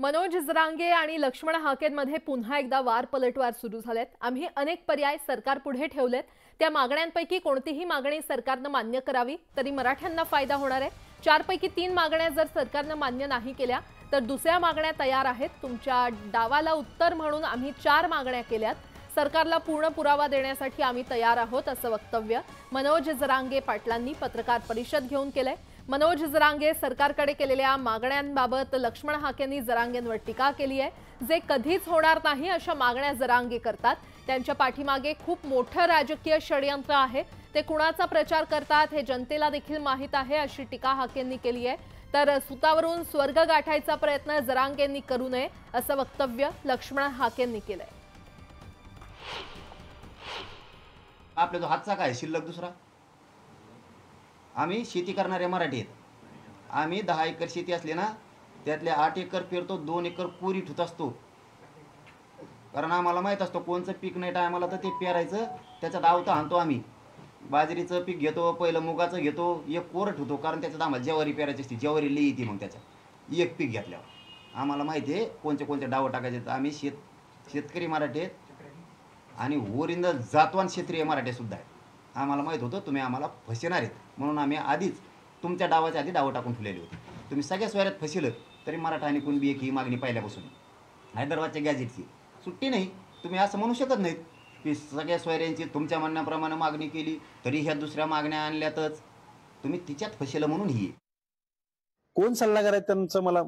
मनोज जरांगे आणि लक्ष्मण हाकेंमध्ये पुन्हा एकदा वार पलटवार सुरू झालेत. आम्ही अनेक पर्याय सरकार पुढे ठेवलेत. त्या मागण्यांपैकी कोणतीही मागणी सरकारनं मान्य करावी तरी मराठ्यांना फायदा होणार आहे. चारपैकी तीन मागण्या जर सरकारनं मान्य नाही केल्या तर दुसऱ्या मागण्या तयार आहेत. तुमच्या डावाला उत्तर म्हणून आम्ही चार मागण्या केल्यात. सरकारला पूर्ण पुरावा देण्यासाठी आम्ही तयार आहोत असं वक्तव्य मनोज जरांगे पाटलांनी पत्रकार परिषद घेऊन केलंय. मनोज जरांगे सरकारकडे केलेल्या मागण्यांबाबत लक्ष्मण हाकेंनी जरांगेंवर टीका केली आहे. जे कधीच होणार नाही अशा मागण्या जरांगे करतात. त्यांच्या पाठीमागे खूप मोठं राजकीय षडयंत्र आहे. ते कुणाचा प्रचार करतात हे जनतेला देखील माहीत आहे अशी टीका हाकेंनी केली आहे. तर सुतावरून स्वर्ग गाठायचा प्रयत्न जरांगेंनी करू नये असं वक्तव्य लक्ष्मण हाकेंनी केलंय. आपल्या जो हातचा काय शिल्लक दुसरा? आम्ही शेती करणारे मराठी आहेत आम्ही दहा एकर शेती असले ना त्यातले आठ एकर पेरतो दोन एकर पुरी ठुत असतो. कारण आम्हाला माहीत असतो कोणचं पीक नाही टायमाला तर ते पेरायचं त्याच्यात आवतं आणतो आम्ही. बाजरीचं पीक घेतो पहिलं मुगाचं घेतो एक कोरट ठेवतो कारण त्याच्यात आम्हाला ज्वारी पेरायची असते ज्वारी लई येते मग त्याच्यात. एक पीक घेतल्यावर. आम्हाला माहिती आहे कोणते कोणते डावं टाकायचे आम्ही शेत शेतकरी मराठी आहेत आणि ओरिंद जातवान क्षेत्रीय मराठी सुद्धा आहे. आम्हाला माहीत होतं तुम्ही आम्हाला फसणार आहेत. म्हणून आम्ही आधीच तुमच्या डावाच्या आधी डावं टाकून ठेवलेली होती. तुम्ही सगळ्या स्वैरात फसिलं तरी मराठा आणि कुणबी एक ही मागणी पहिल्यापासून हैदराबादच्या गॅजेटची सुट्टी नाही. तुम्ही असं म्हणू शकत नाहीत की सगळ्या स्वैऱ्यांची तुमच्या म्हणण्याप्रमाणे मागणी केली तरी ह्या दुसऱ्या मागण्या आणल्यातच तुम्ही तिच्यात फसिलं म्हणून ही कोण सल्लागार आहे त्यांचं मला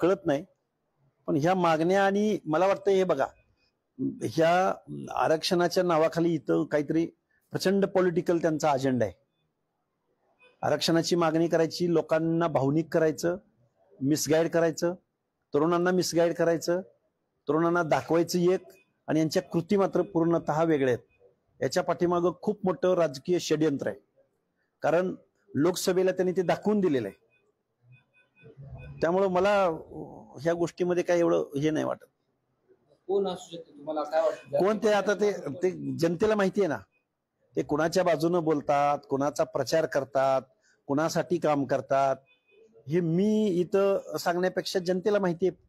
कळत नाही. पण ह्या मागण्या आणि मला वाटतं हे बघा ह्या आरक्षणाच्या नावाखाली इथं काहीतरी प्रचंड पॉलिटिकल त्यांचा अजेंडा आहे. आरक्षणाची मागणी करायची लोकांना भावनिक करायचं मिसगाईड करायचं तरुणांना मिसगाईड करायचं तरुणांना दाखवायचं एक आणि यांच्या कृती मात्र पूर्णतः वेगळ्या आहेत. याच्या पाठीमागं खूप मोठं राजकीय षडयंत्र आहे. कारण लोकसभेला त्यांनी ते दाखवून दिलेलं आहे. त्यामुळं मला ह्या गोष्टीमध्ये काय एवढं हे नाही वाटत. कोण असू शकते? तुम्हाला काय वाटतं? कोण ते आता ते जनतेला माहिती आहे ना. ते कुणाच्या बाजूनं बोलतात कुणाचा प्रचार करतात कुणासाठी काम करतात हे मी इथं सांगण्यापेक्षा जनतेला माहिती आहे.